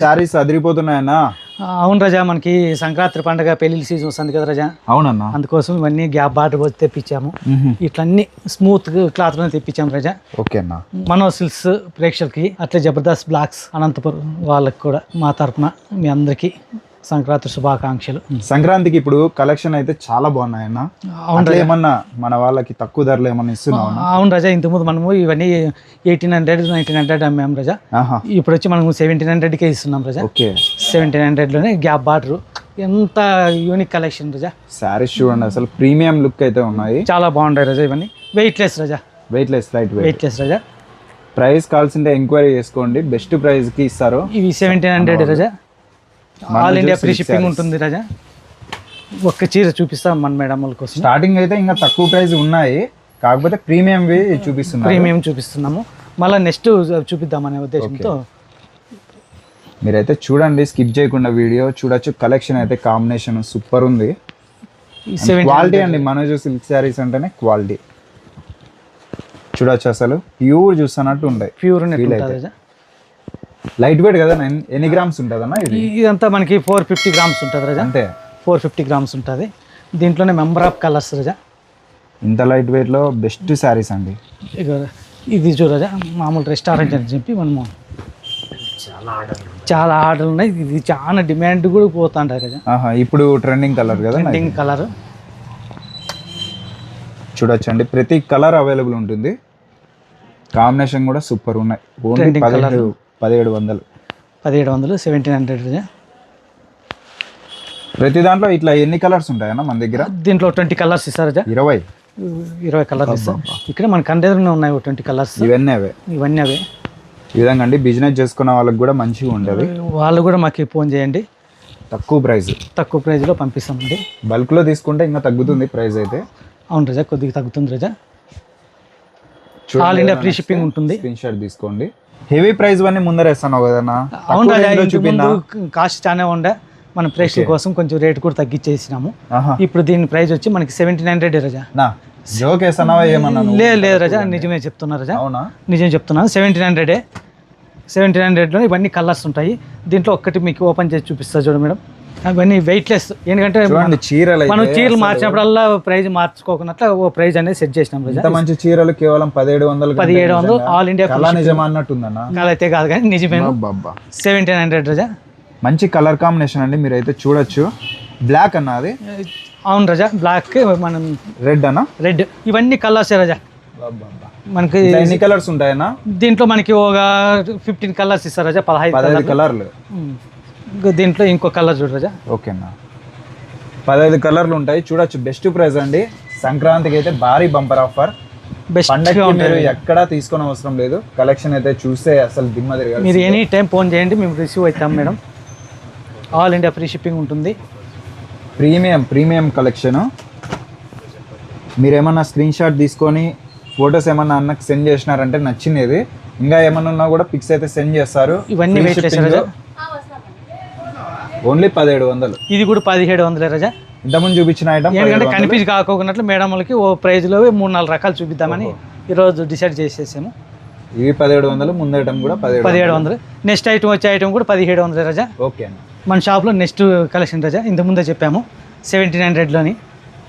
శారీస్ అదిరిపోతున్నాయన్నా? అవును రజా మనకి సంక్రాంతి పండగ పెళ్ళి సీజన్ వస్తుంది కదా రజా. అవునన్నా. అందుకోసం ఇవన్నీ గ్యాప్ బాటర్ వచ్చి తెప్పించాము. ఇట్లన్నీ స్మూత్ క్లాత్ తెప్పించాము రజా. ఓకే అన్న. మనో సిల్స్ ప్రేక్షకులకి అట్లే జబర్దస్త్ బ్లాక్స్ అనంతపురం వాళ్ళకి కూడా మా తరపున మీ అందరికీ సంక్రాంతి శుభాకాంక్షలు. సంక్రాంతికి ఇప్పుడు కలెక్షన్ అయితే చాలా బాగున్నాయన్న. అవును ఏమన్నా మన వాళ్ళకి తక్కువ ధరలు ఏమన్నా ఇస్తున్నావు అవును రజా ఇంతకుముందు మనము ఇవన్నీ ఎయిటీన్ హండ్రెడ్ నైన్టీన్ హండ్రెడ్ అమ్మాము రజా. ఇప్పుడు వచ్చి మనము సెవెంటీన్ హండ్రెడ్కే ఇస్తున్నాం రజా. ఓకే. సెవెంటీన్ హండ్రెడ్లోనే గ్యాప్ బాటర్. ఎంత యూనిక్ కలెక్షన్ రజా. శారీస్ చూడండి అసలు ప్రీమియం లుక్ అయితే ఉన్నాయి. చాలా బాగుంటాయి రజా ఇవన్నీ. వెయిట్లెస్ రజా. Weight less light weight weightless రజా. ప్రైస్ కావాల్సింటే ఎంక్వైరీ చేసుకోండి. బెస్ట్ ప్రైస్కి ఇస్తారు. ఇవి సెవెంటీన్ హండ్రెడ్ రజా. మన ఆల్ ఇండియా ఫ్రీ షిప్పింగ్. ఉంటుంది రజా. ఒక్క చీర చూపిస్తాం మన మేడం వాళ్ళ కోసం. స్టార్టింగ్ అయితే ఇంకా తక్కువ ప్రైస్ ఉన్నాయి. కాకపోతే ప్రీమియం వి చూపిస్తున్నారు. ప్రీమియం చూపిస్తున్నాము. మళ్ళీ నెక్స్ట్ చూపిద్దామనే ఉద్దేశంతో. మీరైతే చూడండి స్కిప్ చేయకుండా వీడియో చూడొచ్చు. కలెక్షన్ అయితే కాంబినేషన్ సూపర్ ఉంది. క్వాలిటీ అండి మనోజ్ సిల్క్ శారీస్ అంటేనే క్వాలిటీ చూడొచ్చు అసలు. ప్యూర్ చూస్తున్నట్టు ఉంటాయి ప్యూర్ ఉంటుంది అయితే. లైట్ వెయిట్ కదా ఎన్ని- గ్రామ్స్ ఉంటుంది అన్న ఇది? ఇదంతా మనకి ఫోర్ ఫిఫ్టీ గ్రామ్స్ ఉంటుంది రజా. అంతే. ఫోర్ ఫిఫ్టీ గ్రామ్స్ ఉంటుంది. దీంట్లోనే మెంబర్ ఆఫ్ కలర్స్ రజా. ఇంత లైట్ వెయిట్లో బెస్ట్ శారీస్ అండి. ఇది చూడజా మామూలు రెస్టారెంట్ అని చెప్పి మనము చాలా ఆర్డర్లు ఉన్నాయి. ఇది చాలా డిమాండ్ కూడా పోతుంటాయి రజా. ఆహా ఇప్పుడు ట్రెండింగ్ కలర్ కదా ట్రెండింగ్ కలర్ చూడొచ్చండి. ప్రతి కలర్ అవైలబుల్ ఉంటుంది. కాంబినేషన్ కూడా సూపర్ ఉన్నాయి. ఓన్లీ పదిహేడు పదిహేడు వందలు. పదిహేడు వందలు సెవెంటీన్ హండ్రెడ్ రజా ప్రతి దాంట్లో ఇట్లా ఎన్ని కలర్స్ ఉంటాయన్న మన దగ్గర? దీంట్లో ట్వంటీ కలర్స్ ఇస్తారు ఇరవై. ఇరవై కలర్స్ ఇస్తారు. ఇక్కడ మన కండెదరనే ఉన్నాయి ట్వంటీ కలర్స్. ఇవన్నీ అవే. ఇవన్నీ అవే. ఈ విధంగా అండి బిజినెస్ చేసుకున్న వాళ్ళకి కూడా మంచిగా ఉంటుంది వాళ్ళు కూడా మాకు ఫోన్ చేయండి. తక్కువ ప్రైస్ తక్కువ ప్రైస్లో పంపిస్తామండి. బల్క్లో తీసుకుంటే ఇంకా తగ్గుతుంది ప్రైస్ అయితే. అవును రజా కొద్దిగా తగ్గుతుంది రజా. ఆల్ ఇండియా ఫ్రీ షిప్పింగ్ ఉంటుంది. స్క్రీన్ షాట్ తీసుకోండి. హెవీ ప్రైస్ అన్ని ముందరేస్తాను కదన్నా? అవును కాస్ట్ చాలా ఉండే. మన ప్రేక్షకుల కోసం కొంచెం రేట్ కూడా తగ్గించేసినాము ఇప్పుడు దీని ప్రైస్ వచ్చి మనకి సెవెంటీన్ హండ్రెడ్ రజా. జోక్ వేస్తున్నావా ఏమన్నా నువ్వు? లేదు లేదు రజా నిజమే చెప్తున్నా రజా. అవునా? నిజం చెప్తున్నాను సెవెంటీన్ హండ్రెడే. సెవెంటీన్ హండ్రెడ్లో ఇవన్నీ కలర్స్ ఉంటాయి. దీంట్లో ఒక్కటి మీకు ఓపెన్ చేసి చూపిస్తా చూడు మేడం. అవన్నీ వెయిట్లెస్ ఎందుకంటే చీరలు మనం అయితే చీరలు మార్చినప్పుడల్లా ప్రైజ్ మార్చుకోకున్నట్లు ఓ ప్రైజ్ అనేది సెట్ చేసినాం ఇంత మంచి చీరలు కేవలం పదిహేడు వందలు పదిహేడు వందలు ఆల్ ఇండియా కళా నిజమా అన్నట్టుందన్న అయితే కాదు కానీ నిజమే. సెవెంటీన్ హండ్రెడ్ రజా మంచి కలర్ కాంబినేషన్ అండి మీరైతే చూడొచ్చు. బ్లాక్ అన్న అది? అవును రజా బ్లాక్ మనం రెడ్ అన్న? రెడ్ ఇవన్నీ కలర్స్ రజా మనకి ఎన్ని కలర్స్ ఉంటాయన్నా? దీంట్లో మనకి ఒక ఫిఫ్టీన్ కలర్స్ ఇస్తారు రజా పదహైదు కలర్లు దీంట్లో ఇంకో కలర్ చూడు రజా. ఓకే అన్న. పదహైదు కలర్లు ఉంటాయి. చూడొచ్చు బెస్ట్ ప్రైస్ అండి. సంక్రాంతికి అయితే భారీ బంపర్ ఆఫర్. బెస్ట్ మీరు ఎక్కడా తీసుకొని అవసరం లేదు. కలెక్షన్ అయితే చూస్తే అసలు దిమ్మ తిరగాలి మీరు ఎనీ టైం ఫోన్ చేయండి మేము రిసీవ్ అవుతాం madam. All India free shipping ఉంటుంది. ప్రీమియం ప్రీమియం కలెక్షన్ మీరు ఏమన్నా స్క్రీన్ షాట్ తీసుకొని ఫొటోస్ ఏమన్నా అన్నకు సెండ్ చేసినారంటే నచ్చినది ఇంకా ఏమన్నా ఉన్నా కూడా పిక్స్ అయితే సెండ్ చేస్తారు. ఇవన్నీ వెయిట్ చేశారు ఓన్లీ పదిహేడు వందలు. ఇది కూడా పదిహేడు వందలే రజా. ఇంతకుముందు చూపించిన ఐటమ్ ఎందుకంటే కనిపించి కాకోకున్నట్లు మేడం వాళ్ళకి ఓ ప్రైజ్లో మూడు నాలుగు రకాలు చూపిద్దామని ఈరోజు డిసైడ్ చేసేసాము. ఇవి పదిహేడు వందలు ముందు ఐటమ్ కూడా పదిహేడు పదిహేడు వందలు. నెక్స్ట్ ఐటమ్ వచ్చే ఐటమ్ కూడా పదిహేడు వందలే రజా. ఓకే అన్న. మన షాప్లో నెక్స్ట్ కలెక్షన్ రజా. ఇంత ముందే చెప్పాము. సెవెంటీన్ హండ్రెడ్లోని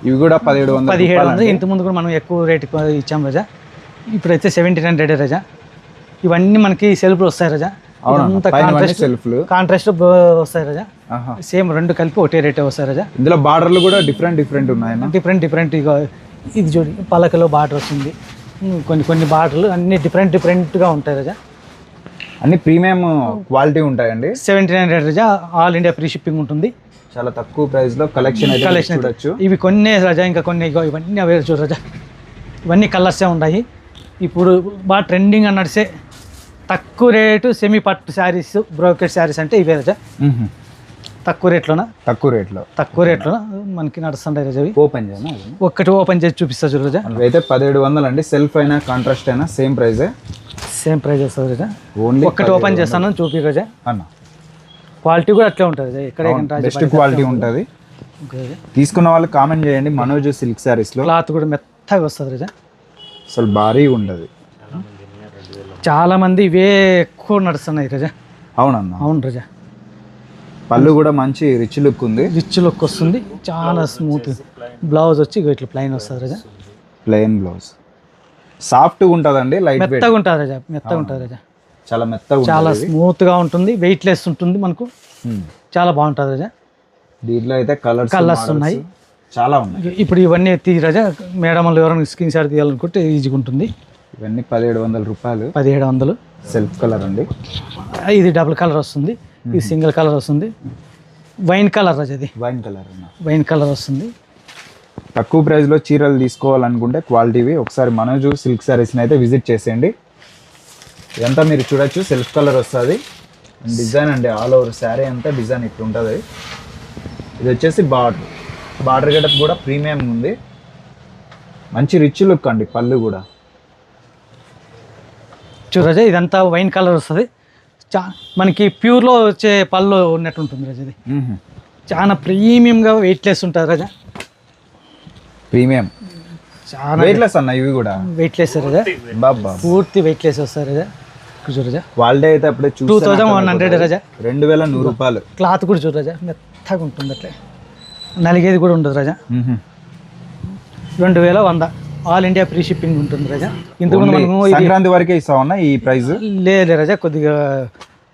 ఇవి కూడా పదిహేడు వందలు పదిహేడు వందలు. ఇంత ముందు కూడా మనం ఎక్కువ రేట్ ఇచ్చాం రజా. ఇప్పుడైతే సెవెంటీన్ హండ్రెడ్ రజా. ఇవన్నీ మనకి సెల్ఫ్లు వస్తాయి రజా. కాంట్రాస్ట్ సెల్ఫ్లు కాంట్రాస్ట్ వస్తాయి రజా. సేమ్ రెండు కలిపి ఒకటే రేటే వస్తాయి రజా. ఇందులో బార్డర్లు కూడా డిఫరెంట్ డిఫరెంట్ ఉన్నాయన్న? డిఫరెంట్ డిఫరెంట్ ఇది చూడు పలకలో బార్డర్ వస్తుంది. కొన్ని కొన్ని బార్డర్లు అన్ని డిఫరెంట్ డిఫరెంట్గా ఉంటాయి రజా. అన్ని ప్రీమియం క్వాలిటీ ఉంటాయండి? సెవెంటీన్ హండ్రెడ్ రజా ఆల్ ఇండియా ఫ్రీ షిప్పింగ్ ఉంటుంది. చాలా తక్కువ ప్రైస్లో కలెక్షన్ కలెక్షన్ చూడొచ్చు. ఇవి కొన్ని రజా ఇంకా కొన్ని ఇవన్నీ అవే చూడు రజా. ఇవన్నీ కలర్సే ఉన్నాయి. ఇప్పుడు బాగా ట్రెండింగ్ అని నడిచే తక్కువ రేటు సెమీ పట్టు శారీస్ బ్రోకెట్ శారీస్ అంటే ఇవే రజా. తక్కువ రేట్లోన? తక్కువ రేట్లో. తక్కువ రేట్లోన? మనకి నడుస్తుంటాయి రజా ఓపెన్ చేయనా? ఒక్కటి ఓపెన్ చేసి చూపిస్తా చూడు రజా అయితే పదిహేడు వందలు అండి. సెల్ఫ్ అయినా కాంట్రాస్ట్ అయినా సేమ్ ప్రైజే. సేమ్ ప్రైస్ వస్తుంది రజా ఓన్లీ ఒక్కటి ఓపెన్ చేస్తాను చూపి రజా అన్న. క్వాలిటీ కూడా అట్లే ఉంటుంది రాజీ బెస్ట్ క్వాలిటీ ఉంటుంది. తీసుకున్న వాళ్ళు కామెంట్ చేయండి మనోజ్ సిల్క్ శారీస్లో క్లాత్ కూడా మెత్తగా వస్తుంది రజా అసలు భారీగా ఉండదు. చాలా మంది ఇవే ఎక్కువ నడుస్తున్నాయి రజా. అవునన్న. అవును రజా. పళ్ళు కూడా మంచి రిచ్ లుక్ ఉంది. రిచ్ లుక్ వస్తుంది. చాలా స్మూత్ బ్లౌజ్ వచ్చి ఇట్లా ప్లెయిన్ వస్తుంది రాజా. ప్లెయిన్ బ్లౌజ్ సాఫ్ట్గా ఉంటుందండి లైట్ మెత్తగా ఉంటుంది రాజా. మెత్తగా ఉంటుంది రాజా. చాలా మెత్తగా చాలా స్మూత్గా ఉంటుంది వెయిట్ లెస్ ఉంటుంది మనకు. చాలా బాగుంటుంది రాజా. దీంట్లో అయితే కలర్స్ Colours ఉన్నాయి. చాలా ఉన్నాయి. ఇప్పుడు ఇవన్నీ తీ రాజా. మేడం ఎవరైనా స్క్రీన్ షాట్ తీయాలనుకుంటే ఈజీగా ఉంటుంది. ఇవన్నీ పదిహేడు వందల రూపాయలు. పదిహేడు వందలు. సెల్ఫ్ కలర్ అండి. ఇది డబుల్ కలర్ వస్తుంది. ఇది సింగిల్ కలర్ వస్తుంది. వైన్ కలర్ ఇది. వైన్ కలర్ వైన్ కలర్ వస్తుంది. తక్కువ ప్రైస్లో చీరలు తీసుకోవాలనుకుంటే క్వాలిటీవి ఒకసారి మనోజు సిల్క్ శారీస్ని అయితే విజిట్ చేసేయండి. ఇదంతా మీరు చూడొచ్చు సెల్ఫ్ కలర్ వస్తుంది. డిజైన్ అండి ఆల్ ఓవర్ శారీ అంతా డిజైన్ ఇట్లా ఉంటుంది ఇది వచ్చేసి బార్డర్. బార్డర్ గడప కూడా ప్రీమియం ఉంది. మంచి రిచ్ లుక్ అండి పళ్ళు కూడా. చూడు రాజా ఇదంతా వైన్ కలర్ వస్తుంది. చా మనకి ప్యూర్లో వచ్చే పళ్ళు ఉన్నట్టు ఉంటుంది రాజా ఇది. చాలా ప్రీమియంగా వెయిట్ లెస్ ఉంటుంది రాజా. ప్రీమియం. చాలా వెయిట్లెస్ అన్న ఇవి కూడా? వెయిట్ లెస్ రాజా. బాబా పూర్తి వెయిట్ లెస్ వస్తుంది రాజా. రాజా. క్వాలిటీ అయితే అప్పుడే టూ థౌజండ్ వన్ హండ్రెడ్ రాజా. రెండు వేల నూరు రూపాయలు. క్లాత్ కూడా చూడు రాజా. మెత్తగా ఉంటుంది అట్లే. నలిగేది కూడా ఉండదు రాజా. రెండు వేల వంద. ఆల్ ఇండియా ఫ్రీ షిప్పింగ్ ఉంటుంది రాజా. ఇంతకుముందు మనము సంక్రాంతి వరకే ఇస్తామన్నా ఈ ప్రైస్ లేదు రాజా కొద్దిగా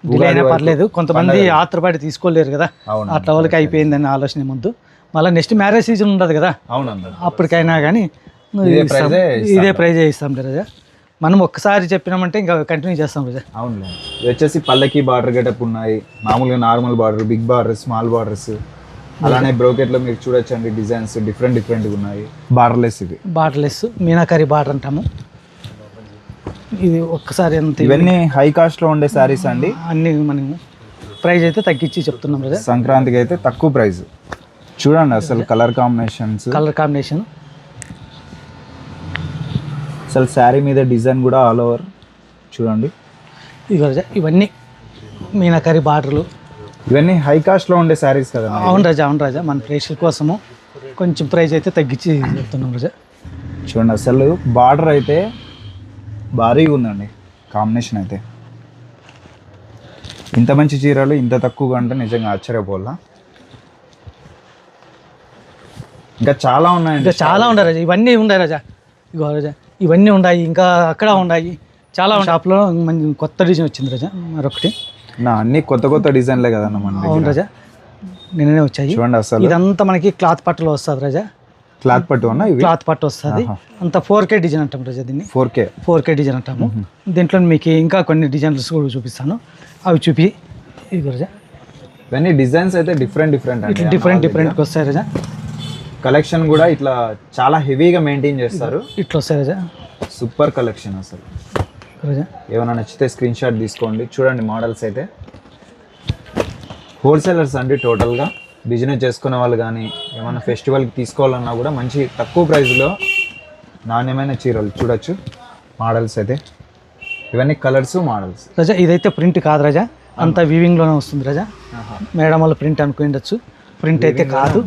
డిలే అయినా పర్లేదు. కొంతమంది ఆత్రపాటి తీసుకోలేరు కదా. అవును అట్లా వాళ్ళకి అయిపోయిందని ఆలోచన ముందు. మళ్ళీ నెక్స్ట్ మ్యారేజ్ సీజన్ ఉండదు కదా. అప్పటికైనా కానీ ఇదే ఇస్తాం. ప్రైజే ఇస్తాం. రాజా. మనం ఒక్కసారి చెప్పినామంటే ఇంకా కంటిన్యూ చేస్తాం రాజా. అవునులే. ఇది వచ్చేసి పల్లకి బార్డర్ గెటప్ ఉన్నాయి. మామూలుగా normal border big border small borders అలానే బ్రోకెట్లో మీరు చూడొచ్చండి డిజైన్స్ డిఫరెంట్ డిఫరెంట్ ఉన్నాయి. బార్డర్లెస్ ఇది బార్డర్లెస్ మీనాకరి బార్డర్ అంటాము. ఇది ఒక్కసారి ఎంత ఇవన్నీ హై కాస్ట్లో ఉండే శారీస్ అండి. అన్ని మనం ప్రైస్ అయితే తగ్గించి చెప్తున్నాం రాజా సంక్రాంతికి అయితే తక్కువ ప్రైస్ చూడండి అసలు కలర్ కాంబినేషన్స్ కలర్ కాంబినేషన్ అసలు శారీ మీద డిజైన్ కూడా ఆల్ ఓవర్ చూడండి. ఇవన్నీ మీనాకరి బార్డర్లు. ఇవన్నీ హై కాస్ట్లో ఉండే శారీస్ కదా అవును రాజా అవును రాజా. మన ప్రేక్షకుల కోసము కొంచెం ప్రైస్ అయితే తగ్గించి చెప్తున్నాం రాజా. చూడండి అసలు బార్డర్ అయితే భారీగా ఉందండి. కాంబినేషన్ అయితే. ఇంత మంచి చీరలు ఇంత తక్కువగా అంటే నిజంగా ఆశ్చర్యపోవాలా? ఇంకా చాలా ఉన్నాయండి. ఇంకా చాలా ఉన్నాయి రాజా. ఇవన్నీ ఉన్నాయి రాజా. ఇగో రాజా ఇవన్నీ ఉన్నాయి ఇంకా అక్కడ ఉన్నాయి. చాలా షాప్లో మంచి కొత్త డిజైన్ వచ్చింది రాజా మరొకటి. నా అన్ని కొత్త కొత్త డిజైన్లే కదన్న మన. అవును రాజా. నిన్ననే వచ్చాయి. చూడండి అసలు. ఇదంతా మనకి క్లాత్ పట్టులో వస్తుంది రాజా. క్లాత్ పట్టు అన్న క్లాత్ పట్టు వస్తుంది. అంత ఫోర్ కే డిజైన్ అంటాం రాజా దీన్ని. Four K? Four K design అంటాము. దీంట్లో మీకు ఇంకా కొన్ని డిజైన్స్ కూడా చూపిస్తాను. అవి చూపి. ఇది రాజా. ఇవన్నీ డిజైన్స్ అయితే డిఫరెంట్ డిఫరెంట్ ఇట్లా డిఫరెంట్ డిఫరెంట్గా వస్తాయి రాజా. కలెక్షన్ కూడా ఇట్లా చాలా హెవీగా మెయింటైన్ చేస్తారు. ఇట్లా వస్తాయి రాజా. సూపర్ కలెక్షన్ అసలు. ఏమైనా నచ్చితే స్క్రీన్ షాట్ తీసుకోండి. చూడండి మోడల్స్ అయితే. హోల్సేలర్స్ అండి టోటల్గా బిజినెస్ చేసుకునే వాళ్ళు కానీ ఏమైనా ఫెస్టివల్కి తీసుకోవాలన్నా కూడా మంచి తక్కువ ప్రైస్లో నాణ్యమైన చీరలు చూడొచ్చు. మోడల్స్ అయితే. ఇవన్నీ కలర్స్ మోడల్స్ రాజా ఇదైతే ప్రింట్ కాదు రాజా. అంతా వీవింగ్లోనే వస్తుంది రాజా. మేడం వాళ్ళ ప్రింట్ అనుకుండొచ్చు ప్రింట్ అయితే కాదు.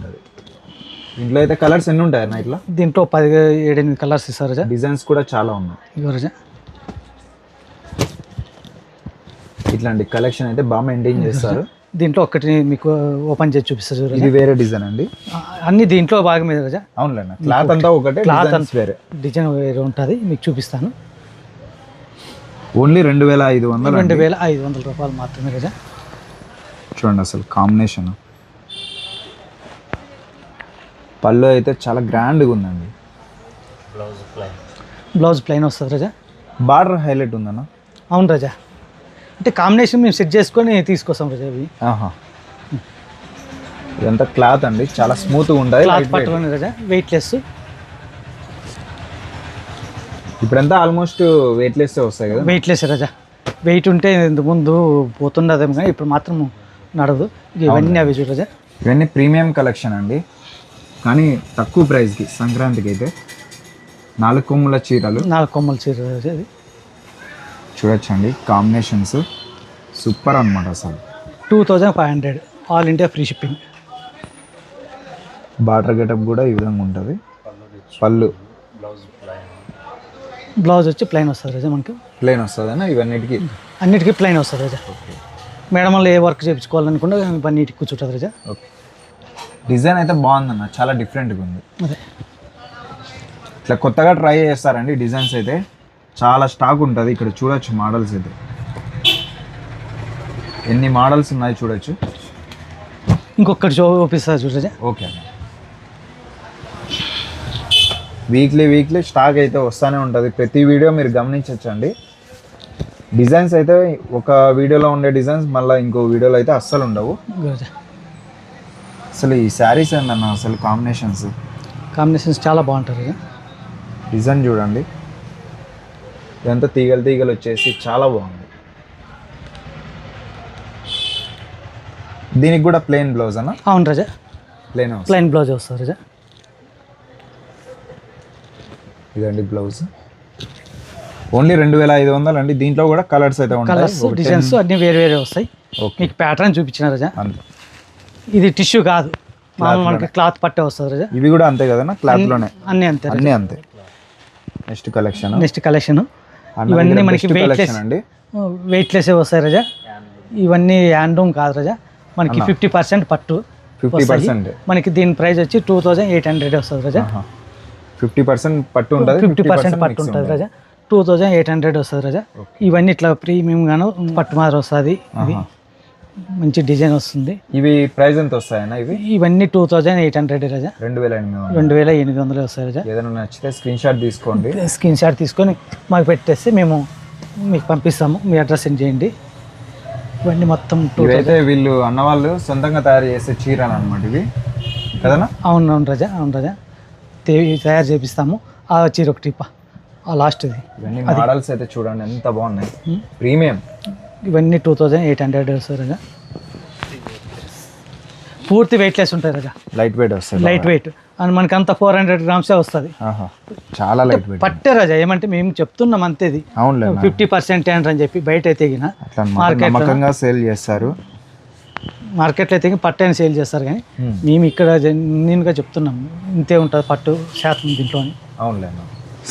ఇంట్లో అయితే కలర్స్ ఎన్ని ఉంటాయి అన్న ఇట్లా? దీంట్లో పది ఏడెనిమిది కలర్స్ ఇస్తారు రాజా. డిజైన్స్ కూడా చాలా ఉన్నాయి. ఇగో రాజా. ఇట్లాంటి కలెక్షన్ అయితే బాగా మెయింటైన్ చేస్తారు. దీంట్లో ఒక్కటి మీకు ఓపెన్ చేసి చూపిస్తారు ఇది వేరే డిజైన్ అండి. అన్ని దీంట్లో భాగమే రాజా. అవునులేండి. క్లాత్ అంతా ఒకటే డిజైన్స్ వేరే. డిజైన్ వేరే ఉంటుంది మీకు చూపిస్తాను. ఓన్లీ రెండు వేల ఐదు వందలు రెండు వేల ఐదు వందల రూపాయలు మాత్రమే రాజా. చూడండి అసలు కాంబినేషన్ పళ్ళు అయితే చాలా గ్రాండ్గా ఉందండి. బ్లౌజ్ ప్లెయిన్ వస్తుంది రాజా. బార్డర్ హైలైట్ ఉందన్న? అవును రాజా. అంటే కాంబినేషన్ మేము సెట్ చేసుకొని తీసుకొస్తాం రాజా ఆహా. ఇదంతా క్లాత్ అండి. చాలా స్మూత్గా ఉంటుంది క్లాత్ పట్టుకొని రాజా వెయిట్ లెస్ ఇప్పుడంతా ఆల్మోస్ట్ వెయిట్లెస్ వస్తాయి కదా. వెయిట్ లెస్ రాజా వెయిట్ ఉంటే ముందు పోతుండదేమో కానీ ఇప్పుడు మాత్రం నడదు ఇవన్నీ అవి చూడు రాజా ఇవన్నీ ప్రీమియం కలెక్షన్ అండి. కానీ తక్కువ ప్రైస్కి సంక్రాంతికి అయితే నాలుగు కొమ్ముల చీరలు. నాలుగు కొమ్మల చీర రాజా ఇది చూడొచ్చండి. కాంబినేషన్స్ సూపర్ అన్నమాట అసలు. Two thousand five hundred. All India free shipping border getup కూడా ఈ విధంగా ఉంటుంది. పళ్ళు. బ్లౌజ్ వచ్చి ప్లెయిన్ వస్తుంది రాజా మనకు. ప్లేన్ వస్తుందన్న ఇవన్నిటికి? అన్నిటికీ ప్లెయిన్ వస్తుంది రాజా. మేడం వల్ల ఏ వర్క్ చేయించుకోవాలనుకుంటే ఇవన్నీ నీట్గా కూర్చుంటుంది రజా. ఓకే డిజైన్ అయితే బాగుందన్న. చాలా డిఫరెంట్గా ఉంది. అదే. ఇట్లా కొత్తగా ట్రై చేస్తారండి డిజైన్స్ అయితే. చాలా స్టాక్ ఉంటుంది. ఇక్కడ చూడొచ్చు మోడల్స్ అయితే. ఎన్ని మోడల్స్ ఉన్నాయి చూడొచ్చు? ఇంకొకటి చూపిస్తుంది చూడు. రజా ఓకే అన్న. వీక్లీ వీక్లీ స్టాక్ అయితే వస్తూనే ఉంటుంది. ప్రతి వీడియో మీరు గమనించవచ్చండి డిజైన్స్ అయితే ఒక వీడియోలో ఉండే డిజైన్స్ మళ్ళీ ఇంకో వీడియోలో అయితే అస్సలు ఉండవు. అసలు ఈ శారీస్ ఏందన్న? అసలు కాంబినేషన్స్ కాంబినేషన్స్ చాలా బాగుంటుంది రజా డిజైన్ చూడండి. ఇదంతా తీగలు తీగలు వచ్చేసి చాలా బాగుంది. దీనికి కూడా ప్లెయిన్ బ్లౌజ్ అన్న అవును రజా. ప్లెయిన్ ప్లెయిన్ బ్లౌజ్ వస్తుంది రజా. ఇదండి బ్లౌజ్ ఓన్లీ రెండు వేల ఐదు వందలు అండి. దీంట్లో కూడా కలర్స్ అయితే ఉంటాయి. కలర్స్ డిజైన్స్ అన్నీ వేరు వేరే వస్తాయి. ఓకే మీకు ప్యాటర్న్ చూపించిన రజా. ఇది టిష్యూ కాదు. మనకి క్లాత్ పట్టే వస్తుంది రజా. ఇవి కూడా అంతే కదన్నా క్లాత్లోనే. అన్నీ అంతే అన్నీ అంతే. నెక్స్ట్ కలెక్షన్ నెక్స్ట్ కలెక్షన్ ఇవన్నీ మనకి వెయిట్లెస్ అండి. వెయిట్లెస్ వస్తాయి రజా? ఇవన్నీ హ్యాండ్లూమ్ కాదు రజా. మనకి ఫిఫ్టీ పర్సెంట్ పట్టు ఫిఫ్టీ పర్సెంట్ మనకి దీని ప్రైస్ వచ్చి టూ థౌజండ్ ఎయిట్ హండ్రెడ్ వస్తుంది రజా. ఫిఫ్టీ పర్సెంట్ పట్టు ఉంటుంది ఫిఫ్టీ పర్సెంట్ పట్టు ఉంటుంది రజా. టూ థౌజండ్ ఎయిట్ హండ్రెడ్ వస్తుంది రజా. ఇవన్నీ ఇట్లా ప్రీమియం గాను పట్టు మాదిరి వస్తుంది. ఇది. మంచి డిజైన్ వస్తుంది. ఇవి ప్రైస్ ఎంత వస్తాయన్న ఇవి? ఇవన్నీ టూ థౌజండ్ ఎయిట్ హండ్రెడ్ రజా. రెండు వేల ఎనిమిది వందలు. రెండు వేల ఎనిమిది వందలు వస్తాయి రజా. ఏదైనా నచ్చితే స్క్రీన్ షాట్ తీసుకోండి. స్క్రీన్ షాట్ తీసుకొని మాకు పెట్టేస్తే మేము మీకు పంపిస్తాము. మీ అడ్రస్ సెండ్ చేయండి. ఇవన్నీ మొత్తం టూ ఇవైతే వీళ్ళు అన్నవాళ్ళు సొంతంగా తయారు చేసే చీరలు అనమాట ఇవి. కదనా? అవును అవును రజా అవును రజా. తయారు చేపిస్తాము. ఆ చీర ఒకటి. ఆ లాస్ట్ది. ఇవన్నీ మోడల్స్ అయితే చూడండి ఎంత బాగున్నాయి. ప్రీమియం. ఇవన్నీ టూ థౌజండ్ ఎయిట్ హండ్రెడ్ వస్తుంది రజా. పూర్తి వెయిట్లెస్ ఉంటాయి రజా. లైట్ వెయిట్ వస్తాయి లైట్ వెయిట్ అండ్ మనకి అంత ఫోర్ హండ్రెడ్ గ్రామ్సే వస్తుంది. చాలా లైట్ వెయిట్ పట్టే రజా ఏమంటే మేము చెప్తున్నాం అంతేది ఫిఫ్టీ పర్సెంట్ అని చెప్పి బయట అయితే. నమ్మకంగా సేల్ చేస్తారు. మార్కెట్లో అయితే పట్టు అని సేల్ చేస్తారు కానీ Hmm. మేము ఇక్కడ జెన్యున్గా చెప్తున్నాం. ఇంతే ఉంటుంది పట్టు శాతం దీంట్లో అవునులే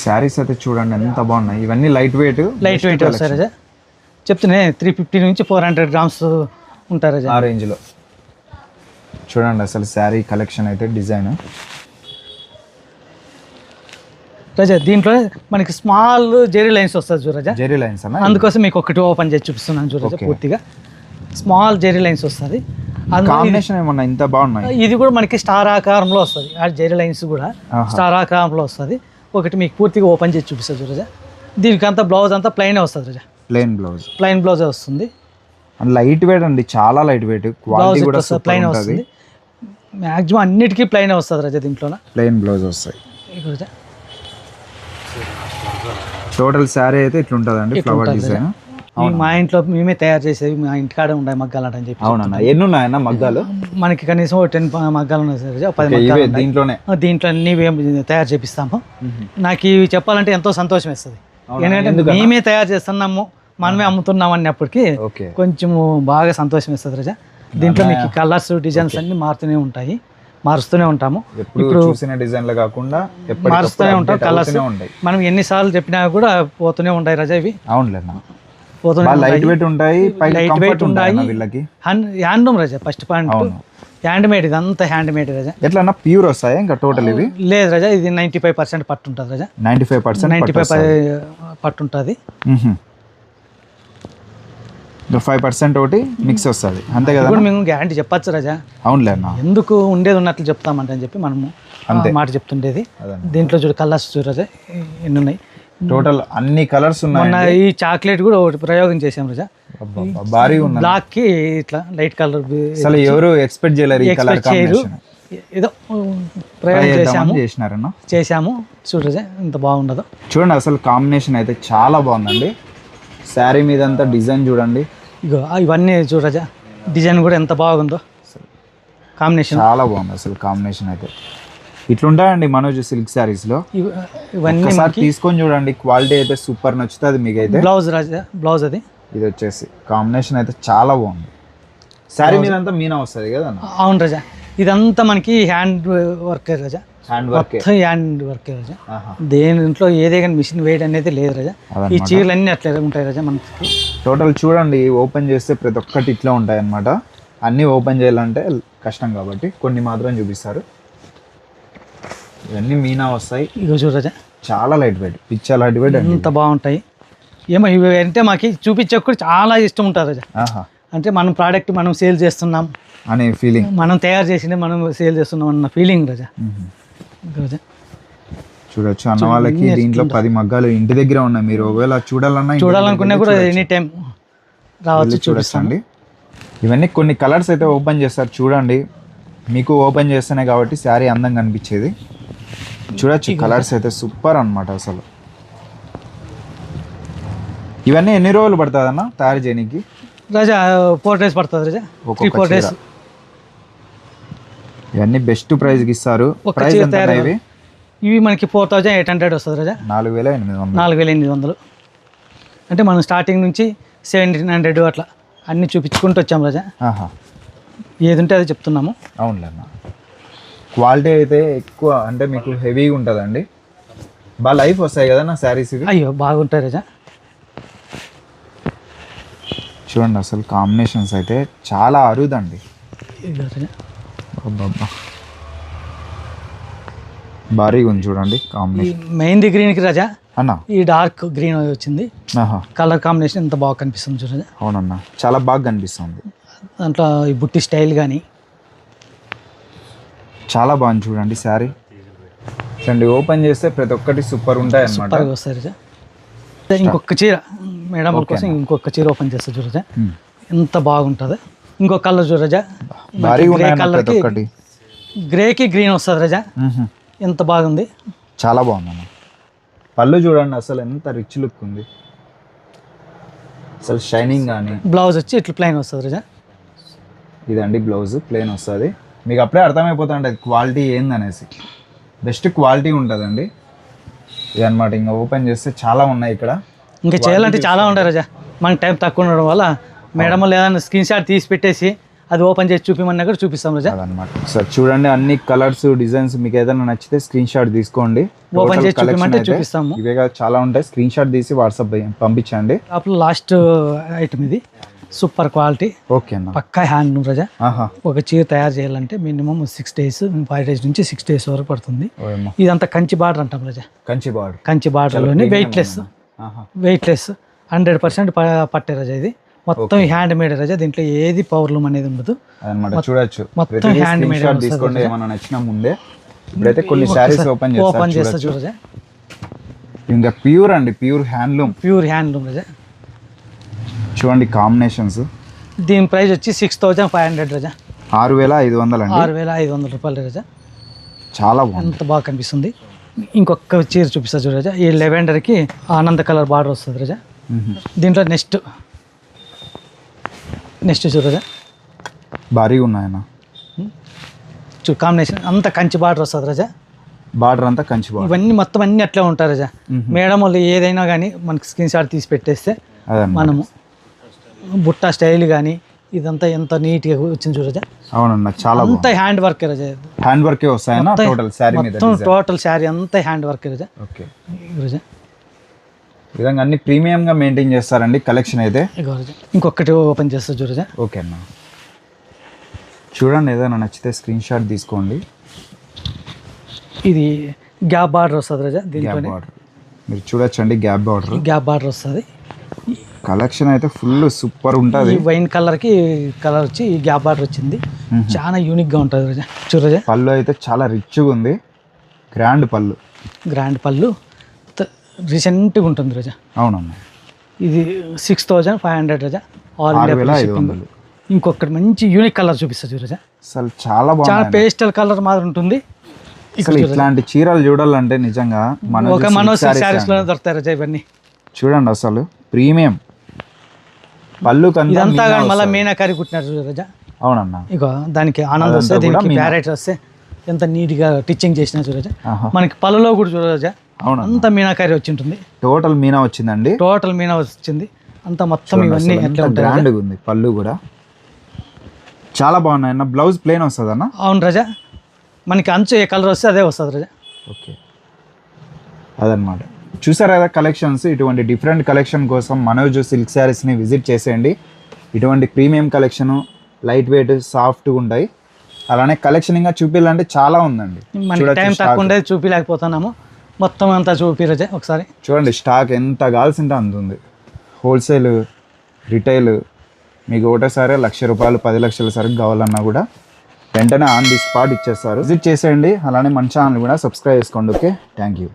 శారీస్ అయితే చూడండి ఎంత బాగున్నాయి. ఇవన్నీ లైట్ వెయిట్ లైట్ వెయిట్ వస్తాయి రజా. చెప్తున్నా త్రీ ఫిఫ్టీ నుంచి ఫోర్ హండ్రెడ్ గ్రామ్స్ ఉంటాయి రజా ఆ రేంజ్లో చూడండి అసలు శారీ కలెక్షన్ అయితే డిజైన్. రజా దీంట్లో మనకి స్మాల్ జెరీ లైన్స్ వస్తుంది చూడు రజా. జెరీ లైన్స్ అన్న? అందుకోసం మీకు ఒకటి ఓపెన్ చేసి చూపిస్తున్నాను చూడు రజా Okay. పూర్తిగా. స్మాల్ జెరీ లైన్స్ వస్తుంది కాంబినేషన్ ఏమన్నా ఇంత బాగున్నాయి? ఇది కూడా మనకి స్టార్ ఆకారంలో వస్తుంది. ఆ జెరీ లైన్స్ కూడా. స్టార్ ఆకారంలో వస్తుంది. ఒకటి మీకు పూర్తిగా ఓపెన్ చేసి చూపిస్తుంది చూడు రజా. దీనికి అంతా బ్లౌజ్ అంతా ప్లెయిన్ వస్తుంది రజా. ప్లెయిన్ బ్లౌజ్ ప్లెయిన్ బ్లౌజ్ వస్తుంది. అండ్ లైట్ వెయిట్ అండి చాలా లైట్ వెయిట్ క్వాలిటీ కూడా ప్లెయిన్ వస్తుంది. మ్యాక్సిమం అన్నిటికీ ప్లెయిన్ వస్తుంది రజా దీంట్లో ప్లెయిన్ బ్లౌజ్ వస్తాయి. టోటల్ శారీ అయితే ఇట్లా ఉంటుందండి ఇట్లా ఫ్లవర్ డిజైన్ మా ఇంట్లో మేమే తయారు చేసేవి మా ఇంటికాడే ఉన్నాయి మగ్గాలు అని చెప్పి అవునన్న ఎన్ని ఉన్నాయన్న మగ్గాలు? మనకి కనీసం టెన్ మగ్గాలు ఉన్నాయి సార్ పది మగ్గాలు. దీంట్లోనే. దీంట్లో అన్ని మేము తయారు చేపిస్తాము. నాకు ఇవి చెప్పాలంటే ఎంతో సంతోషం అవునా? ఎందుకంటే? మేమే తయారు చేస్తున్నాము మనమే అమ్ముతున్నాం అన్నప్పటికీ కొంచెము బాగా సంతోషం వేస్తుంది రజా. దీంట్లో మీకు కలర్స్ డిజైన్స్ అన్ని మారుతూనే ఉంటాయి మారుస్తూనే ఉంటాము. ఎప్పుడు చూసిన డిజైన్లు కాకుండా మారుస్తూనే ఉంటాం కలర్స్ మనం ఎన్నిసార్లు చెప్పినా కూడా పోతూనే ఉంటాయి రజా ఇవి. అవునులేనా పోతూనే లైట్ వెయిట్ ఉంటాయి లైట్ వెయిట్ ఉంటాయి. వీళ్ళకి. హ్యాండ్లూమ్ రజా ఫస్ట్ పాయింట్. హ్యాండ్ మేడ్ ఇదంతా హ్యాండ్ మేడ్ రజా. ఎట్లా అన్న ప్యూర్ వస్తాయి ఇంకా టోటల్ ఇవి? లేదు రజా ఇది నైంటీ ఫైవ్ పర్సెంట్ పట్టు ఉంటుంది రజా ninety five percent ninety five పట్టు ఉంటుంది ఫైవ్ పర్సెంట్ ఒకటి మిక్స్ వస్తుంది. అంతే కదా? ఇప్పుడు మేము గ్యారంటీ చెప్పచ్చు రజా. అవునులే అన్న. ఎందుకు ఉండేది ఉన్నట్లు చెప్తామంట అని చెప్పి మనము అంతే. మాట చెప్తుండేది. దీంట్లో చూడు కలర్స్ చూడు రజా ఎన్ని ఉన్నాయి? టోటల్ అన్ని కలర్స్ ఉన్నాయి ఈ చాక్లెట్ కూడా ఒకటి ప్రయోగం చేసాం రజా. భారీ ఉన్నది బ్లాక్కి ఇట్లా లైట్ కలర్ అసలు ఎవరు ఎక్స్పెక్ట్ చేయలేరు ఈ కలర్ కాంబినేషన్ ఏదో ప్రయోగం చేసాము చేసినారన్న? చేసాము చూడు రజా ఇంత బాగుండదు. చూడండి అసలు కాంబినేషన్ అయితే చాలా బాగుందండి. శారీ మీద అంతా డిజైన్ చూడండి. ఇగో ఇవన్నీ చూడు రజా. డిజైన్ కూడా ఎంత బాగుందో. కాంబినేషన్ చాలా బాగుంది అసలు కాంబినేషన్ అయితే. ఇట్లుంటాయండి మనోజ్ సిల్క్ శారీస్లో. ఇవ- ఇవన్నీ తీసుకొని చూడండి క్వాలిటీ అయితే సూపర్ నచ్చుతుంది మీకు అయితే బ్లౌజ్ రజా బ్లౌజ్ అది? ఇది వచ్చేసి కాంబినేషన్ అయితే చాలా బాగుంది. శారీ మీద అంతా మీనా వస్తుంది కదా అవును రజా. ఇదంతా మనకి హ్యాండ్ వర్క్ రజా. Hand work. హ్యాండ్ వర్క్ రాజా. దేనింట్లో ఏదే కానీ మిషన్ వేయడం అనేది లేదు రాజా. ఈ చీరలు అన్నీ అట్లా ఉంటాయి రాజా మనకి టోటల్ చూడండి ఓపెన్ చేస్తే ప్రతి ఒక్కటి ఇట్లా ఉంటాయి అన్నమాట అన్నీ ఓపెన్ చేయాలంటే కష్టం కాబట్టి కొన్ని మాత్రం చూపిస్తారు. ఇవన్నీ మీనా వస్తాయి. ఇగో చూడు రాజా. చాలా లైట్ వెయిట్ పిచ్చా లైట్ వెయిట్ అండి. ఎంత బాగుంటాయి. ఏమో ఇవి అంటే మాకు చూపించే కూడా చాలా ఇష్టం ఉంటుంది రాజా. అంటే మనం ప్రోడక్ట్ మనం సేల్ చేస్తున్నాం. అనే ఫీలింగ్ మనం తయారు చేసింది మనం సేల్ చేస్తున్నాం అన్న ఫీలింగ్ రాజా. రాజా. చూడొచ్చు అన్న వాళ్ళకి దీంట్లో పది మగ్గాలు ఇంటి దగ్గర ఉన్నాయి. మీరు ఒకవేళ చూడాలన్నా చూడాలనుకున్నా కూడా. ఎనీ టైం రావచ్చు చూడొచ్చండి ఇవన్నీ కొన్ని కలర్స్ అయితే ఓపెన్ చేస్తారు. చూడండి. మీకు ఓపెన్ చేస్తేనే కాబట్టి శారీ అందంగా కనిపించేది చూడొచ్చు కలర్స్ అయితే సూపర్ అన్నమాట అసలు. ఇవన్నీ ఎన్ని రోజులు పడుతుంది అన్న తయారు చేయడానికి రాజా ఫోర్ డేస్ పడుతుంది రాజా. Three four days. ఇవన్నీ బెస్ట్ ప్రైస్కి ఇస్తారు. ప్రైస్ ఎంత ఇవి? ఇవి మనకి ఫోర్ థౌజండ్ ఎయిట్ హండ్రెడ్ వస్తుంది రాజా. నాలుగు వేల ఎనిమిది వందలు. నాలుగు వేల ఎనిమిది వందలు. అంటే మనం స్టార్టింగ్ నుంచి సెవెంటీన్ హండ్రెడ్ అట్లా అన్నీ చూపించుకుంటూ వచ్చాం రాజా. ఆహా. ఏది ఉంటే అది చెప్తున్నాము. అవునులే అన్న. క్వాలిటీ అయితే ఎక్కువ అంటే మీకు హెవీగా ఉంటుందండి. బాగా లైఫ్ వస్తాయి కదా నా శారీస్ అయ్యో బాగుంటాయి రాజా. చూడండి అసలు కాంబినేషన్స్ అయితే చాలా అరుదండి. భారీగా ఉంది చూడండి కాంబినేషన్. మెయిన్ది గ్రీన్కి రాజా అన్న? ఈ డార్క్ గ్రీన్ వచ్చింది. ఆహా. కలర్ కాంబినేషన్ ఎంత బాగా కనిపిస్తుంది చూడ అవునన్న చాలా బాగా కనిపిస్తుంది. దాంట్లో ఈ బుట్టి స్టైల్ కానీ చాలా బాగుంది చూడండి శారీ. చూడండి ఓపెన్ చేస్తే ప్రతి ఒక్కటి సూపర్ ఉంటాయి అన్నమాట సూపర్గా రాజా. ఇంకొక చీర మేడం కోసం ఇంకొక చీర ఓపెన్ చేస్తా చూడజా. ఎంత బాగుంటుంది. ఇంకొక కలర్ చూడజా గ్రే కలర్కి గ్రేకి గ్రీన్ వస్తుంది రాజా. ఎంత బాగుంది. చాలా బాగుందన్న. పళ్ళు చూడండి అసలు ఎంత రిచ్ లుక్ ఉంది. అసలు షైనింగ్ కానీ బ్లౌజ్ వచ్చి ఇట్లా ప్లెయిన్ వస్తుంది రాజా. ఇదండి బ్లౌజ్ ప్లేన్ వస్తుంది. మీకు అప్పుడే అర్థమైపోతుంటుంది క్వాలిటీ ఏందనేసి. బెస్ట్ క్వాలిటీ ఉంటుందండి. ఇదన్నమాట ఇంకా ఓపెన్ చేస్తే చాలా ఉన్నాయి ఇక్కడ. ఇంకా చేయాలంటే చాలా ఉంటాయి రాజా. మనకి టైం తక్కువ ఉండడం వల్ల మేడం ఏదైనా స్క్రీన్ షాట్ తీసి పెట్టేసి అది ఓపెన్ చేసి చూపిమన్నా కూడా చూపిస్తాం రాజా. అదనమాట సార్ చూడండి అన్ని కలర్స్ డిజైన్స్ మీకు ఏదైనా నచ్చితే స్క్రీన్ షాట్ తీసుకోండి. Total చేసి చూపిమంటే చూపిస్తాము. ఇవే కాదు చాలా ఉంటాయి. స్క్రీన్ షాట్ తీసి వాట్సాప్ పంపించండి. అప్పుడు లాస్ట్ ఐటమ్ ఇది. Super quality. ఓకే అన్న. పక్కా హ్యాండ్ రాజా. ఆహా. ఒక చీర తయారు చేయాలంటే minimum six days five days నుంచి సిక్స్ డేస్ వరకు పడుతుంది. ఇదంతా కంచి బార్డర్ అంటాం రాజా. కంచి బార్డర్. కంచి బార్డర్లోని వెయిట్లెస్ ఆహా. వెయిట్లెస్ హండ్రెడ్ పర్సెంట్ పట్టే రాజా ఇది. మొత్తం హ్యాండ్ మేడ్ రాజా. దీంట్లో ఏది పవర్లూమ్ అనేది ఉండదు. చూడొచ్చు. మొత్తం షాట్ వస్తుంది తీసుకోండి. ఏమైనా నచ్చిన ముందే. ఇప్పుడైతే కొన్ని శారీస్ ఓపెన్ ఓపెన్ చేస్తా చూడజా ఇంకా ప్యూర్ అండి. ప్యూర్ హ్యాండ్లూమ్ ప్యూర్ హ్యాండ్లూమ్ రాజా. చూడండి కాంబినేషన్స్. దీని ప్రైస్ వచ్చి సిక్స్ థౌజండ్ ఫైవ్ హండ్రెడ్ రాజా. ఆరు వేల ఐదు వందలు అండి. ఆరు వేల ఐదు వందల రూపాయలు రాజా. చాలా ఎంత బాగా కనిపిస్తుంది. ఇంకొక చీర చూపిస్తా చూడు రాజా. ఈ లెవెండర్కి ఆనంద కలర్ బార్డర్ వస్తుంది రాజా. దీంట్లో నెక్స్ట్ నెక్స్ట్ చూడు రాజా. భారీగా ఉన్నాయన్న. చూ కాంబినేషన్. అంత కంచి బార్డర్ వస్తుంది రాజా. బార్డర్ అంతా కంచి బార్డర్. ఇవన్నీ మొత్తం అన్నీ అట్లే ఉంటారు రాజా. మేడం వాళ్ళు ఏదైనా కానీ మనకి స్క్రీన్ షాట్ తీసి పెట్టేస్తే మనము బుట్ట స్టైల్ కానీ ఇదంతా ఎంత నీట్గా వచ్చింది చూడు రాజా. అవునన్న చాలా అంతా హ్యాండ్ వర్క్ రాజా హ్యాండ్ వర్కే వస్తాయన్న టోటల్ శారీ మొత్తం టోటల్ శారీ అంతా హ్యాండ్ వర్క్ రాజా. ఓకే. రాజా. విధంగా అన్ని ప్రీమియం గా మెయింటైన్ చేస్తారండి కలెక్షన్ అయితే. ఇంకొకటి ఓపెన్ చేస్తా చూడు రాజా. ఓకే అన్న. చూడండి ఏదైనా నచ్చితే స్క్రీన్ షాట్ తీసుకోండి. ఇది గ్యాప్ బార్డర్ వస్తుంది రాజా బార్డర్ మీరు చూడొచ్చండి గ్యాప్ బార్డర్ గ్యాప్ బార్డర్ వస్తుంది. కలెక్షన్ అయితే ఫుల్ సూపర్ ఉంటుంది. వైన్ కలర్కి కలర్ వచ్చి ఈ గ్యాప్ బార్డర్ వచ్చింది. చాలా యూనిక్గా ఉంటుంది రాజా. చూడు రాజా. పళ్ళు అయితే చాలా రిచ్గా ఉంది. గ్రాండ్ పళ్ళు. గ్రాండ్ పళ్ళు. రీసెంట్గా ఉంటుంది రాజా. అవునమ్మా ఇది సిక్స్ థౌజండ్ ఫైవ్ హండ్రెడ్ రాజా. ఆల్ ఇంకొకటి మంచి యూనిక్ కలర్ చూపిస్తా చూడు రాజా. అసలు చాలా చాలా పేస్టల్ కలర్ మాదిరి ఉంటుంది. అసలు ఇట్లాంటి చీరలు చూడాలంటే నిజంగా మన ఒక మనోజ్ దొరుకుతాయి రాజా ఇవన్నీ. చూడండి అసలు. ప్రీమియం పళ్ళు ఇదంతా కానీ మళ్ళీ మీనాకారి కుట్టినారు చూడు రాజా. అవునన్నా. ఇగో దానికి ఆనంద్ వస్తే దీనికి. ప్యారెట్ వస్తే ఎంత నీట్గా టిచ్చింగ్ చేసిన చూడజా మనకి పళ్ళలో కూడా చూడజా అవునా అంత మీనాకారి వచ్చి ఉంటుంది టోటల్ మీనా వచ్చిందండి. టోటల్ మీనా వచ్చింది. అంత మొత్తం ఇవన్నీ ఎట్లా? గ్రాండ్గా ఉంది పళ్ళు కూడా. చాలా బాగున్నాయి అన్న బ్లౌజ్ ప్లేన్ వస్తుంది అన్న? అవును రాజా. మనకి అంచు ఏ కలర్ వస్తే అదే వస్తుంది రాజా. ఓకే. అదనమాట చూసారా కదా కలెక్షన్స్? ఇటువంటి డిఫరెంట్ కలెక్షన్ కోసం మనోజ్ సిల్క్ శారీస్ని విజిట్ చేసేయండి. ఇటువంటి ప్రీమియం కలెక్షను లైట్ వెయిట్ సాఫ్ట్గా ఉంటాయి. అలానే కలెక్షన్ ఇంకా చూపించాలంటే చాలా ఉందండి. టైం. తక్కువ చూపించలేకపోతున్నాము మొత్తం అంతా చూపి రాజా ఒకసారి. చూడండి స్టాక్ ఎంత కావాల్సింటే అంత ఉంది. హోల్సేల్ రిటైల్ మీకు ఒకటేసారి లక్ష రూపాయలు పది లక్షల సరుకు కావాలన్నా కూడా వెంటనే ఆన్ ది స్పాట్ ఇచ్చేస్తారు. విజిట్ చేసేయండి. అలానే మన ఛానల్ కూడా సబ్స్క్రైబ్ చేసుకోండి ఓకే థ్యాంక్ యూ